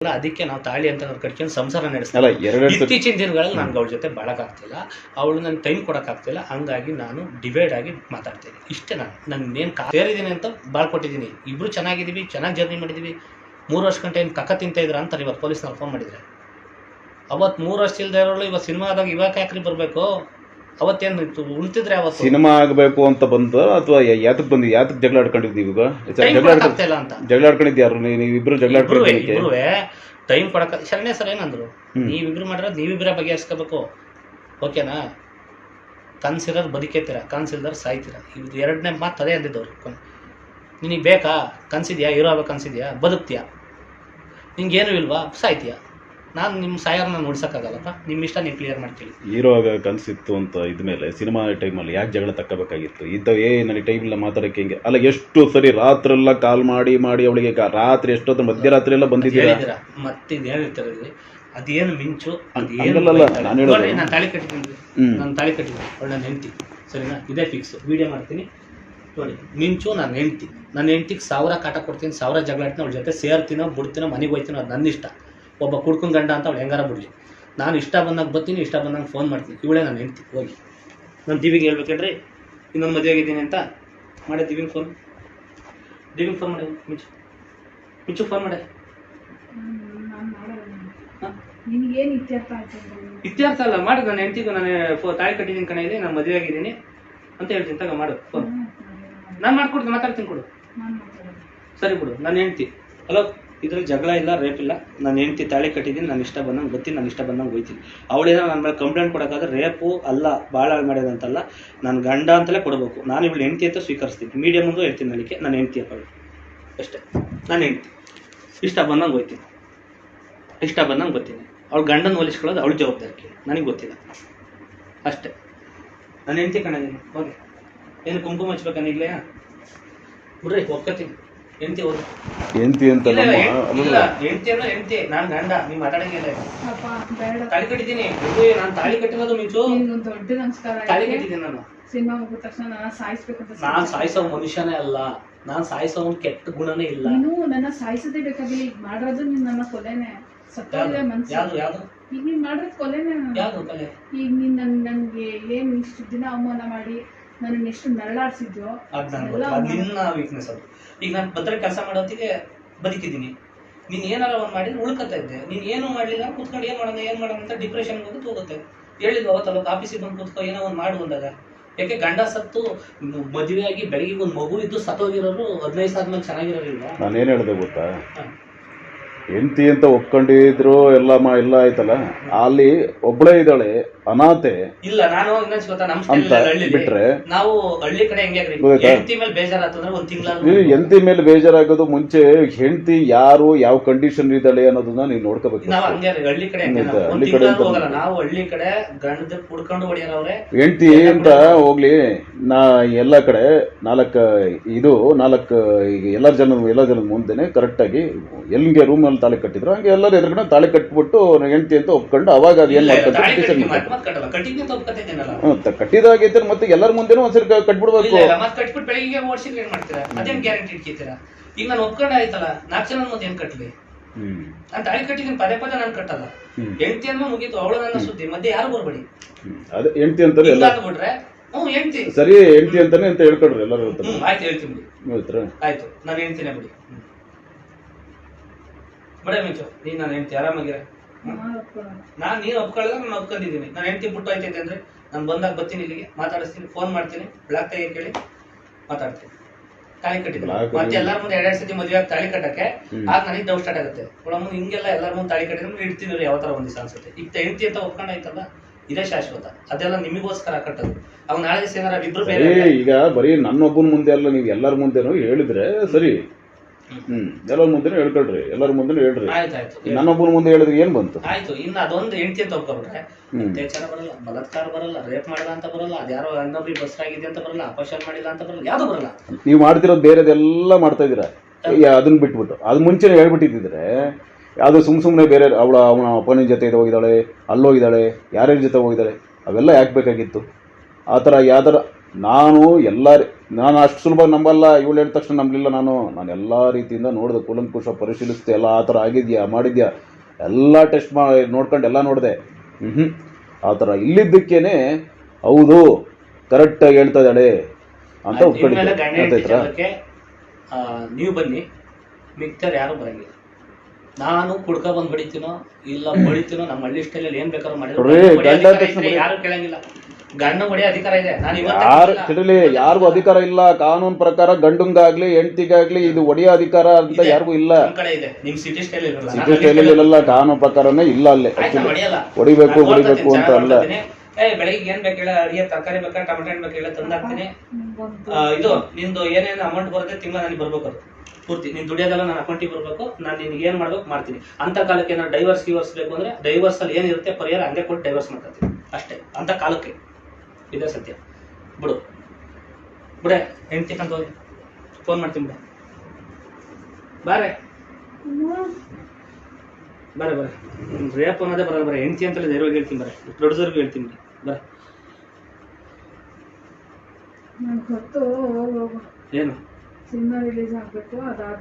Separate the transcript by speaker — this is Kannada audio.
Speaker 1: ಅಲ್ಲ ಅದಕ್ಕೆ ನಾವು ತಾಳಿ ಅಂತ ನಾವು ಕಟ್ಕೊಂಡು ಸಂಸಾರ ನಡೆಸ್ತೀವಿ. ಇತ್ತೀಚಿನ ದಿನಗಳಲ್ಲಿ ನನ್ಗೆ ಅವಳ ಜೊತೆ ಬಾಳಕ್ಕಾಗ್ತಿಲ್ಲ. ಅವಳು ನನ್ನ ಟೈಮ್ ಕೊಡೋಕ್ಕಾಗ್ತಿಲ್ಲ. ಹಂಗಾಗಿ ನಾನು ಡಿವೈಡ್ ಆಗಿ ಮಾತಾಡ್ತೀನಿ ಇಷ್ಟೇ ನಾನು. ನನ್ನೇನು ಕಾ ಸೇರಿದ್ದೀನಿ ಅಂತ ಬಾಳ್ಕೊಟ್ಟಿದ್ದೀನಿ ಇಬ್ರು ಚೆನ್ನಾಗಿದ್ದೀವಿ ಚೆನ್ನಾಗಿ ಜರ್ನಿ ಮಾಡಿದ್ದೀವಿ. ಮೂರು ವರ್ಷ ಗಂಟೆ ಏನು ಕಕ್ಕ ತಿಂತ ಇದ್ರ ಅಂತಾರೆ. ಇವತ್ತು ಪೊಲೀಸ್ನವ್ರು ಫೋನ್ ಮಾಡಿದ್ರೆ. ಅವತ್ತು ಮೂರು ವರ್ಷ ಇಲ್ಲದೆ ಇರೋಳು ಇವತ್ತು ಸಿನಿಮಾದಾಗ ಇವಾಗ ಯಾಕ್ರಿ ಬರಬೇಕು? ಅವತ್ತೇನು ಉಳ್ತಿದ್ರೆ ಅವತ್ತು.
Speaker 2: ಸಿನಿಮಾ ಆಗಬೇಕು ಅಂತ ಬಂದ ಅಥವಾ ಯಾತಕ್ ಬಂದಿ ಯಾತಕ್ ಜಗಳ ಆಡ್ಕೊಂಡಿದ್ದೀವಿ ಈಗ ಜಗಳ
Speaker 1: ಆಡ್ಕೊಂಡಿದ್ಯಾರು ಇಲ್ಲ ಅಂತ.
Speaker 2: ಜಗಳ ಆಡ್ಕೊಂಡಿದ್ದು ಯಾರು? ನೀವು ನೀವಿಬ್ರು ಜಗಳ
Speaker 1: ಇಬ್ರುವೆ ಟೈಮ್ ಕೊಡಕ ಶರಣ್ಯ ಸರ್ ಏನಂದ್ರು. ನೀವಿಬ್ರು ಮಾಡಿರೋದು ನೀವಿಬ್ರೇ ಬಗೆಹರಿಸ್ಕೋಬೇಕು. ಓಕೆನಾ? ಕನ್ಸಿರೋರು ಬದುಕೇತೀರ ಕನ್ಸಿಲ್ದವ್ರು ಸಾಯ್ತೀರ. ಇದು ಎರಡನೇ ಮಾತು ಅದೇ ಅಂದಿದ್ದವ್ರು ನಿನಗೆ ಬೇಕಾ? ಕನ್ಸಿದ್ಯಾ? ಇರೋ ಕನ್ಸಿದ್ಯಾ? ಬದುಕ್ತೀಯಾ? ನಿಂಗೇನು ಇಲ್ವಾ? ಸಾಯ್ತೀಯಾ? ನಾನು ನಿಮ್ಮ ಸಾಯರ್ನ ಉಡ್ಸೋಕ್ಕಾಗಲ್ಲಪ್ಪ ನಿಮ್ಮ ಇಷ್ಟ ನೀವು ಕ್ಲಿಯರ್ ಮಾಡ್ತೀವಿ
Speaker 2: ಹೀರೋ ಆಗ ಕನಸಿತ್ತು ಅಂತ ಇದ್ಮೇಲೆ ಸಿನಿಮಾ ಟೈಮಲ್ಲಿ ಯಾಕೆ ಜಗಳ ತಕ್ಕಬೇಕಾಗಿತ್ತು? ಇದ್ದ ಏ ನನಗೆ ಟೈಮ್ ಇಲ್ಲ ಮಾತಾಡೋಕ್ಕೆ ಹಿಂಗೆ. ಅಲ್ಲ ಎಷ್ಟು ಸರಿ ರಾತ್ರೆಲ್ಲ ಕಾಲ್ ಮಾಡಿ ಮಾಡಿ ಅವಳಿಗೆ ಕಾ- ರಾತ್ರಿ ಎಷ್ಟೊತ್ತು ಮಧ್ಯರಾತ್ರಿ ಎಲ್ಲ ಬಂದಿದ್ದೀರಾ
Speaker 1: ಹೇಳಿದ್ದೀರಾ? ಮತ್ತೆ ಇದು ಹೇಳಿರ್ತಾರೆ ಅದೇನು ಮಿಂಚು ಅದೇನು
Speaker 2: ನಾನು ಹೇಳಿ ಹೇಳೋದು.
Speaker 1: ನೋಡ್ರಿ, ನಾನು ತಾಳಿ ಕಟ್ಟಿದ್ದೀನಿ
Speaker 2: ಹ್ಮ್.
Speaker 1: ನಾನು ತಾಳಿ ಕಟ್ಟಿದ್ದೀನಿ. ಅವಳು ನನ್ನ ಹೆಂಡ್ತಿ. ಸರಿನಾ? ಇದೇ ಫಿಕ್ಸ್ ವಿಡಿಯೋ ಮಾಡ್ತೀನಿ. ನೋಡಿ ಮಿಂಚು ನಾನು ಹೆಂಡ್ತಿ. ನನ್ನ ಹೆಂಡ್ತಿಗೆ ಸಾವಿರ ಕಾಟ ಕೊಡ್ತೀನಿ ಸಾವಿರ ಜಗಳ ಆಡ್ತೀನಿ ಅವಳ ಜೊತೆ ಸೇರ್ತೀನೋ ಬಿಡ್ತೀನೋ ಮನೆಗೆ ಹೋಯ್ತೀನೋ ಅದು ನನ್ನ ಇಷ್ಟ. ಒಬ್ಬ ಕುಡ್ಕೊಂಡು ಗಂಡ ಅಂತ ಅವಳು ಹೆಂಗಾರ ಬಿಡಲಿ. ನಾನು ಇಷ್ಟ ಬಂದಾಗ ಬರ್ತೀನಿ, ಇಷ್ಟ ಬಂದಾಗ ಫೋನ್ ಮಾಡ್ತೀನಿ. ಇವಳೇ ನಾನು ಹೆಂಡ್ತಿ, ಹೋಗಿ. ನಾನು ದಿವಿಗೆ ಹೇಳ್ಬೇಕೇಳ್ರಿ ಇನ್ನೊಂದು ಮದುವೆ ಆಗಿದ್ದೀನಿ ಅಂತ ಮಾಡೆ ದಿವಿಗೆ ಫೋನ್ ದಿವಿಗೆ ಫೋನ್ ಮಾಡಿ, ಮಿಂಚು. ಮಿಂಚು ಫೋನ್ ಮಾಡೆ.
Speaker 3: ಇತ್ಯರ್ಥ
Speaker 1: ಅಲ್ಲ, ಮಾಡು. ನಾನು ಹೆಂಡ್ತಿಗೂ ನಾನು ತಾಳಿ ಕಟ್ಟಿದ್ದೀನಿ ಕಣ ಇದೆ ನಾನು ಮದುವೆ ಆಗಿದ್ದೀನಿ ಅಂತ ಹೇಳ್ತೀನಿ, ತಗ, ಮಾಡು ಫೋನ್ ನಾನು ಮಾಡ್ಕೊಡ್ತೀನಿ, ಮಾತಾಡ್ತೀನಿ ಕೊಡು. ಸರಿ ಬಿಡು ನಾನು ಹೆಂಡ್ತಿ. ಹಲೋ ಇದ್ರಲ್ಲಿ ಜಗಳ ಇಲ್ಲ ರೇಪ್ ಇಲ್ಲ. ನಾನು ಹೆಂಡ್ತಿ ತಾಳಿ ಕಟ್ಟಿದ್ದೀನಿ, ನಾನು ಇಷ್ಟ ಬಂದಂಗೆ ಗೊತ್ತೀನಿ ನಾನು ಇಷ್ಟ ಬಂದಂಗೆ ಹೋಯ್ತೀನಿ. ಅವಳೇನೋ ನನ್ನ ಮೇಲೆ ಕಂಪ್ಲೇಂಟ್ ಕೊಡೋಕ್ಕಾದ್ರೆ ರೇಪು ಅಲ್ಲ ಭಾಳ ಮಾಡ್ಯದಂತಲ್ಲ ನನ್ನ ಗಂಡ ಅಂತಲೇ ಕೊಡಬೇಕು. ನಾನು ಇವಳು ಹೆಂಡ್ತಿ ಅಂತ ಸ್ವೀಕರಿಸ್ತೀನಿ. ಮೀಡಿಯಮ್ ಮುಂದೆ ಹೇಳ್ತೀನಿ ನನಗೆ ನನ್ನ ಹೆಂಡ್ತಿ ಅಪ್ಪ. ಅಷ್ಟೇ. ನಾನು ಹೆಂಡ್ತಿ. ಇಷ್ಟ ಬಂದಂಗೆ ಹೋಯ್ತೀನಿ. ಇಷ್ಟ ಬಂದಂಗೆ ಗೊತ್ತೀನಿ ಅವಳು ಗಂಡನ ಹೋಲಿಸ್ಕೊಳ್ಳೋದು ಅವಳ ಜವಾಬ್ದಾರಿ ನನಗೆ ಗೊತ್ತಿಲ್ಲ. ಅಷ್ಟೇ. ನನ್ನ ಹೆಂಡ್ತಿ ಕಣದೀನಿ ಹೋಗಿ. ಏನು ಕುಂಕುಮ ಹಚ್ಬೇಕು ಈಗಲೇ ಬಿಡ್ರಿ ಒಪ್ಕೋತೀನಿ ಹೆಂಡ್ತಿ
Speaker 2: ಅಂತ
Speaker 1: ಇಲ್ಲ ಹೆಂಡ್ತಿ ಅಂದ್ರೆ ಹೆಂಡ್ತಿ. ನಾನ್ ಗಂಡ ನೀವ್ ಮಾತಾಡಂಗಿಲ್ಲ ತಾಳಿ ಕಟ್ಟಿದ್ದೀನಿ. ನಾನು ನಾನ್ ತಾಳಿ ಕಟ್ಟಿರೋದು ಮಿಂಚು
Speaker 3: ದೊಡ್ಡ ನಮಸ್ಕಾರ
Speaker 1: ತಾಳಿ ಕಟ್ಟಿದ್ದೀನಿ ನಾನು.
Speaker 3: ಸಿನಿಮಾ ಮುಗಿದ ತಕ್ಷಣ ನಾನು ಸಾಯಿಸ್ಬೇಕಂತ ಅಂತ
Speaker 1: ನಾನ್ ಸಾಯಿಸೋ ಮನುಷ್ಯನೇ ಅಲ್ಲ. ನಾನ್ ಸಾಯಿಸೋ ಒಂದು ಕೆಟ್ಟ ಗುಣನೇ ಇಲ್ಲ.
Speaker 3: ನೀನು ನನ್ನ ಸಾಯಿಸದೇ ಬೇಕಾಗಿ ಈಗ ಮಾಡಿರೋದು ನೀನ್ ನನ್ನ ಕೊಲೆನೇ. ಸತ್ತೋಗಿದೆ
Speaker 1: ಯಾವ್ದು?
Speaker 3: ಮನ್ಸು.
Speaker 1: ಯಾವ್ದು ಯಾವ್ದು?
Speaker 3: ಈಗ ನೀನ್ ಮಾಡಿರೋದು ಕೊಲೆನೆ ನಾನು.
Speaker 1: ಯಾವ್ದು ಕಲೆ?
Speaker 3: ಈಗ ನೀನ್ ನನ್ ನನ್ಗೆ ಏನ್ ಇಷ್ಟು ದಿನ ಅವಮಾನ ಮಾಡಿ ನನ್ನ ಎಷ್ಟು ನರಳಾಡ್ಸಿದ್ಯೋ
Speaker 1: ಅದ್. ನಿನ್ನ ವೀಕ್ನೆಸ್ ಅದು. ಈಗ ನಾನು ಭದ್ರ ಕೆಲಸ ಮಾಡೋತ್ತಿಗೆ ಬದುಕಿದ್ದೀನಿ. ನೀನ್ ಏನಾರ ಒಂದ್ ಮಾಡಿದ್ರೆ ಉಳ್ಕೊತಾ ಇದ್ದೆ. ನೀನ್ ಏನು ಮಾಡ್ಲಿಲ್ಲ ಕುತ್ಕೊಂಡು ಏನ್ ಮಾಡೋಣ ಏನ್ ಮಾಡೋಣ ಅಂತ ಡಿಪ್ರೆಷನ್ ಹೋಗಿ ಹೋಗುತ್ತೆ ಹೇಳಿದ್ವು ಅವತ್ತಲ್ಲ ಆಫೀಸಿಗೆ ಬಂದು ಕುತ್ಕೊ ಏನೋ ಒಂದ್ ಮಾಡು ಅಂದಾಗ. ಯಾಕೆ ಗಂಡ ಸತ್ತು ಮದುವೆ ಆಗಿ ಬೆಳಗ್ಗೆ ಒಂದ್ ಮಗು ಇದ್ದು ಸತ್ತೋಗಿರೋರು ಹದಿನೈದು ಸಾವಿರ ಚೆನ್ನಾಗಿರೋರಿಲ್ವಾ?
Speaker 2: ನಾನೇನು ಹೇಳಿದೆ ಗೊತ್ತಾ?
Speaker 1: ಎಂತಿ
Speaker 2: ಹೆಂಡತಿ ಅಂತ ಒಪ್ಕೊಂಡಿದ್ರು ಎಲ್ಲ ಮಾ ಎಲ್ಲ ಆಯ್ತಲ್ಲ? ಅಲ್ಲಿ ಒಬ್ಳೇ ಇದ್ದಾಳೆ. ಅನಾಥೆ
Speaker 1: ಇಲ್ಲ ನಾನು ಇನ್ನೊಂದ್ ಗೊತ್ತಾ ನಮ್
Speaker 2: ಅಂತ
Speaker 1: ಸ್ಟೈಲ್ ಹಳ್ಳಿಲಿ.
Speaker 2: ಬಿಟ್ರೆ?
Speaker 1: ನಾವು ಹಳ್ಳಿ ಕಡೆ ಹೆಂಗೆ? ಹೆಂಡತಿ ಮೇಲೆ ಬೇಜಾರಾತಂದ್ರೆ ಒಂದ್ ತಿಂಗಳ
Speaker 2: ಹೆಂಡತಿ ಮೇಲೆ ಬೇಜಾರಾಗೋದು ಮುಂಚೆ ಹೆಂಡತಿ ಯಾರು ಯಾವ ಕಂಡೀಷನ್ ಇದ್ದಾಳೆ ಅನ್ನೋದನ್ನ ನೀವು ನೋಡ್ಕೋಬೇಕು
Speaker 1: ನಾವು ಹಂಗೆ ರೀ, ಹಳ್ಳಿ ಕಡೆ ಹಂಗೆ ನಾವು. ಒಂದ್
Speaker 2: ಹಳ್ಳಿ ಕಡೆ ಅಂತ
Speaker 1: ಹೋಗಲ್ಲ. ನಾವು ಹಳ್ಳಿ ಕಡೆ ಗಂಡದ ಕುಡ್ಕೊಂಡು ಹೊಡಿಯೋರವ್ರೆ
Speaker 2: ಹೆಂಡತಿ ಅಂತ ಹೋಗ್ಲಿ ನಾ ಎಲ್ಲ ಕಡೆ ನಾಲ್ಕು ಇದು ನಾಲ್ಕು ಈಗ ಎಲ್ಲ ಜನ ಎಲ್ಲ ಜನದ ಮುಂದೆನೆ ಕರೆಕ್ಟಾಗಿ ಎಲ್ಲಿಗೆ ರೂಮಲ್ಲಿ ತಾಳಿ ಕಟ್ಟಿದ್ರು ಹಂಗೆ ಎಲ್ಲರೂ ಎದುರುಗಡೆ ತಾಳಿ ಕಟ್ಬಿಟ್ಟು ಹೆಂಡತಿ ಅಂತ ಒಪ್ಕೊಂಡು ಅವಾಗ ಅದು ಏನ್ ಮಾಡ್ತಾರೆ
Speaker 1: ಮತ್ತ್ ಮತ್ತ್ ಕಟ್ಟಲ್ಲ. ಕಟ್ಟಿದ್ನಿ ಅಂತ ಒಪ್ಕೊತಿದ್ದೀನಲ್ಲ
Speaker 2: ಕಟ್ಟಿದಾಗೈತೆ ಮತ್ತೆ ಎಲ್ಲರ ಮುಂದೆನೂ ಒಂದ್ಸರಿ ಕಟ್ಬಿಡ್ಬೇಕು.
Speaker 1: ಇಲ್ಲ ಕಟ್ಬಿಟ್ಟು ಬೆಳಿಗ್ಗೆ ಓಡಿಸಿದ್ರೆ ಏನ್ ಮಾಡ್ತೀರಾ? ಅದೇನ್ ಗ್ಯಾರಂಟಿ ಇಟ್ಕೀತೀರಾ ಈಗ ನಾನು ಒಪ್ಕೊಂಡ ಆಯ್ತಲ್ಲ ನಾಲ್ಕು ಜನ ಮುಂದೆ ಏನ್
Speaker 2: ಹ್ಮ್.
Speaker 1: ನಾನು ತಾಳಿ ಕಟ್ಟಿದ್ದೀನಿ ಪದೇ ಪದೇ ನಾನು ಕಟ್ಟಲ್ಲ. ಹೆಂಡತಿ ಅನ್ನೋ ಮುಗೀತು ಅವಳು ನನ್ನ ಸುದ್ದಿ ಮಧ್ಯೆ ಯಾರು ಬರಬೇಡಿ.
Speaker 2: ಅದೇ ಹೆಂಡತಿ ಅಂತಾರೆ ಎಲ್ಲ
Speaker 1: ಅಂದ್ಬಿಟ್ರೆ ಹ್ಞೂ ಹೆಂಡತಿ.
Speaker 2: ಸರಿ ಹೆಂಡತಿ ಅಂತಾನೆ ಅಂತ ಹೇಳ್ಕೊಡ್ರಿ ಎಲ್ಲರೂ ಹೇಳ್ತಾರೆ
Speaker 1: ಆಯ್ತು ಹೇಳ್ತೀನಿ ಬಿಡಿ.
Speaker 2: ಹೇಳ್ತಾರ
Speaker 1: ಆಯ್ತು ನಾನು ಹೇಳ್ತೀನಿ ಬಿಡಿ. ಬಡ ಬಿಡ ಮಿಂಚು ನೀನು ನಾನು ಹೆಂಡ್ತಿ ಆರಾಮಾಗಿರ?
Speaker 3: ನಾನು
Speaker 1: ನೀನು ನಾನ್ ನೀನ್ ಒಪ್ಕೊಂಡಿದ್ದೀನಿ. ನಾನು ಹೆಂಡತಿ ಬಿಟ್ಟು ಹೋಯ್ತೈತೆ ಅಂದ್ರೆ ನಾನು ಬಂದಾಗ ಬರ್ತೀನಿ ಇಲ್ಲಿಗೆ ಮಾತಾಡಿಸ್ತೀನಿ ಫೋನ್ ಮಾಡ್ತೀನಿ ಬ್ಲಾಕ್ ತೆಗೆ ಕೇಳಿ ಮಾತಾಡ್ತೀನಿ. ತಾಳಿ
Speaker 2: ಕಟ್ಟಿದ್ರು
Speaker 1: ಮತ್ತೆ ಎಲ್ಲರ ಮುಂದೆ ಎರಡೆರಡು ಸತಿ ಮದುವೆ ಆಗಿ ತಾಳಿ ಕಟ್ಟಕ್ಕೆ. ಆಗ ನನಗೆ ಡೌಟ್ ಸ್ಟಾರ್ಟ್ ಆಗುತ್ತೆ. ಮುಂದೆ ಹಿಂಗೆಲ್ಲ ಎಲ್ಲರ ಮುಂದೆ ತಾಳಿ ಕಟ್ಟಿದ್ರೆ ಇಡ್ತೀನಿ ಯಾವ ತರ ಒಂದ್ ದಿವಸ ಅನ್ಸುತ್ತೆ. ಈಗ ಹೆಂಡತಿ ಅಂತ ಒಪ್ಕೊಂಡಾಯ್ತಲ್ಲ ಇದೇ ಶಾಶ್ವತ. ಅದೆಲ್ಲ ನಿಮಗೋಸ್ಕರ ಕಟ್ಟದು. ಅವ್ ನಾಳೆ ದಿವಸ ಏನಾರ ಇಬ್ರು ಬೇರೆ
Speaker 2: ಈಗ ಬರೀ ನನ್ನೊಬ್ಬನ ಮುಂದೆ ಅಲ್ಲ ನೀವು ಎಲ್ಲರ ಮುಂದೆನೂ ಹೇಳಿದ್ರೆ ಸರಿ. ಹ್ಮ್. ಎಲ್ಲರ ಮುಂದೆ ಹೇಳ್ಕೊಳ್ರಿ. ಎಲ್ಲರ ಮುಂದೆ ಹೇಳ್ರಿ.
Speaker 1: ಆಯ್ತಾಯ್ತು.
Speaker 2: ನನ್ನೊಬ್ಬನ ಮುಂದೆ ಹೇಳಿದ್ರೆ ಏನ್ ಬಂತು?
Speaker 1: ಆಯ್ತು. ಇನ್ನು ಅದೊಂದು ಹೆಂಡತಿ ಅಂತ ಒಪ್ಕೊಂಡ್ರೆ ಅತ್ಯಾಚಾರ ಬರಲ್ಲ ಬಲಾತ್ಕಾರ ಬರಲ್ಲ ರೇಪ್ ಮಾಡಿದ ಅಂತ ಬರಲ್ಲ ಅದ್ಯಾರೋ ಇನ್ನೊಬ್ರಿಗೆ ಬಸ್ ಆಗಿದೆ ಅಂತ ಬರಲ್ಲ ಅಪಶಾನ ಮಾಡಿಲ್ಲ ಅಂತ ಬರಲ್ಲ ಯಾವ್ದು ಬರಲ್ಲ.
Speaker 2: ನೀವು ಮಾಡ್ತಿರೋದು ಬೇರೆದೆಲ್ಲ ಮಾಡ್ತಾ ಇದೀರಾ ಅದನ್ನ ಬಿಟ್ಬಿಟ್ಟು. ಅದು ಮುಂಚೆನೆ ಹೇಳ್ಬಿಟ್ಟಿದ್ರೆ ಯಾವ್ದು ಸುಮ್ ಸುಮ್ಮನೆ ಬೇರೆ ಅವಳ ಅವನ ಅಪ್ಪನ ಜೊತೆ ಇದು ಹೋಗಿದ್ದಾಳೆ ಅಲ್ಲೋಗಿದ್ದಾಳೆ ಯಾರ್ಯಾರ ಜೊತೆ ಹೋಗಿದ್ದಾಳೆ ಅವೆಲ್ಲ ಯಾಕೆ ಬೇಕಾಗಿತ್ತು? ಆ ಥರ ಯಾವ್ದಾರ ನಾನು ಎಲ್ಲ ನಾನು ಅಷ್ಟು ಸುಲಭ ನಂಬಲ್ಲ ಇವಳು ಹೇಳಿದ ತಕ್ಷಣ ನಂಬಲಿಲ್ಲ ನಾನು. ನಾನು ಎಲ್ಲ ರೀತಿಯಿಂದ ನೋಡಿದೆ ಕೂಲಂಕುಷ ಪರಿಶೀಲಿಸಿದೆ ಎಲ್ಲ ಆ ಥರ ಆಗಿದ್ಯಾ ಮಾಡಿದ್ಯಾ? ಎಲ್ಲ ಟೆಸ್ಟ್ ಮಾ ನೋಡ್ಕೊಂಡು ಎಲ್ಲ ನೋಡಿದೆ. ಹ್ಞೂ ಆ ಥರ ಇಲ್ಲಿದ್ದಕ್ಕೇನೆ ಹೌದು ಕರೆಕ್ಟಾಗಿ ಹೇಳ್ತಾ ಇದ್ದಾಳೆ ಅಂತ ಒಪ್ಕೊಂಡಿದ್ದೆ.
Speaker 1: ನೀವು ಬನ್ನಿ. ಮಿಕ್ತರ್ ಯಾರು ಬರಂಗಿಲ್ಲ. ನಾನು ಕುಡ್ಕ ಬಂದ್ ಬಡಿತೀನೋ ಇಲ್ಲ ಬಡಿತೀನೋ ನಮ್ಮ ಹಳ್ಳಿ ಸ್ಟೈಲಲ್ಲಿ ಏನ್ ಬೇಕಾದ್ರೂ ಮಾಡಿದ್ರು ಯಾರು ಕೇಳಂಗಿಲ್ಲ. ಗಂಡ ಹೊಡೆಯೋ ಅಧಿಕಾರ ಇದೆ. ನಾನು
Speaker 2: ಯಾರು ತಿಳಿಲಿ ಯಾರಿಗೂ ಅಧಿಕಾರ ಇಲ್ಲ. ಕಾನೂನು ಪ್ರಕಾರ ಗಂಡಂಗಾಗ್ಲಿ ಹೆಂಡತಿಗಾಗ್ಲಿ ಇದು ಹೊಡಿಯೋ ಅಧಿಕಾರ ಅಂತ ಯಾರಿಗೂ ಇಲ್ಲ.
Speaker 1: ಸಿಟಿ ಸ್ಟೈಲ್ ಇರಲ್ಲ.
Speaker 2: ಕಾನೂನು ಪ್ರಕಾರನೇ ಇಲ್ಲ ಅಲ್ಲೇ. ಹೊಡಿಬೇಕು ಹೊಡಿಬೇಕು ಅಂತ ಅಲ್ಲ.
Speaker 1: ಏ ಬೆಳಿಗ್ಗೆ ಏನ್ ಬೇಕು ಹೇಳ? ಅಡಿಗೆ ತರಕಾರಿ ಬೇಕಾ ಟೊಮೆಟೊ ಹಣ್ಣು ಬೇಕಾ ಹೇಳ ತಂದಾಕ್ತೀನಿ ಇದು ನಿಂದು ಏನೇನು ಅಮೌಂಟ್ ಬರುತ್ತೆ ತಿಂಗಳ ನನಗೆ ಬರ್ಬೇಕು ಅದು. ಪೂರ್ತಿ. ನೀನ್ ದುಡಿಯೋದೆಲ್ಲ ನನ್ನ ಅಕೌಂಟಿಗೆ ಬರ್ಬೇಕು. ನಾನು ನಿನ್ಗೆ ಏನ್ ಮಾಡ್ಬೇಕು ಮಾಡ್ತೀನಿ. ಅಂತ ಕಾಲಕ್ಕೆ ಏನಾದ್ರು ಡೈವರ್ಸ್ ಗಿವರ್ಸ್ ಬೇಕು ಅಂದ್ರೆ ಡೈವರ್ಸ್ ಅಲ್ಲಿ ಏನಿರುತ್ತೆ ಪರಿಹಾರ ಹಂಗೆ ಕೊಟ್ಟು ಡೈವರ್ಸ್ ಮಾಡ್ತೀನಿ ಅಷ್ಟೇ. ಅಂತ ಕಾಲಕ್ಕೆ. ಇದೇ ಸತ್ಯ. ಬಿಡು. ಬಿಡೆ. ಹೆಂಡ್ತಿ ಕಂತ ಹೋಗಿ. ಫೋನ್ ಮಾಡ್ತೀನಿ ಬಿಡ. ಬಾರೆ. ಬರ ಬರ. ರೇಪ್ ಅನ್ನೋದೇ ಬರಲ್ಲ ಬರ. ಹೆಂಡತಿ ಅಂತಲೇ ಧೈರ್ಯವಾಗಿ ಹೇಳ್ತೀನಿ ಬರ. ಪ್ರೊಡ್ಯೂಸರ್ಗೂ ಹೇಳ್ತೀನಿ ಬರ.
Speaker 3: ನನ್ ಗೊತ್ತು ಹೋಗ್ ಹೋಗು.
Speaker 1: ಏನು?
Speaker 3: ಸಿನಿಮಾ ರಿಲೀಸ್ ಆಗಬೇಕು ಅದಾದ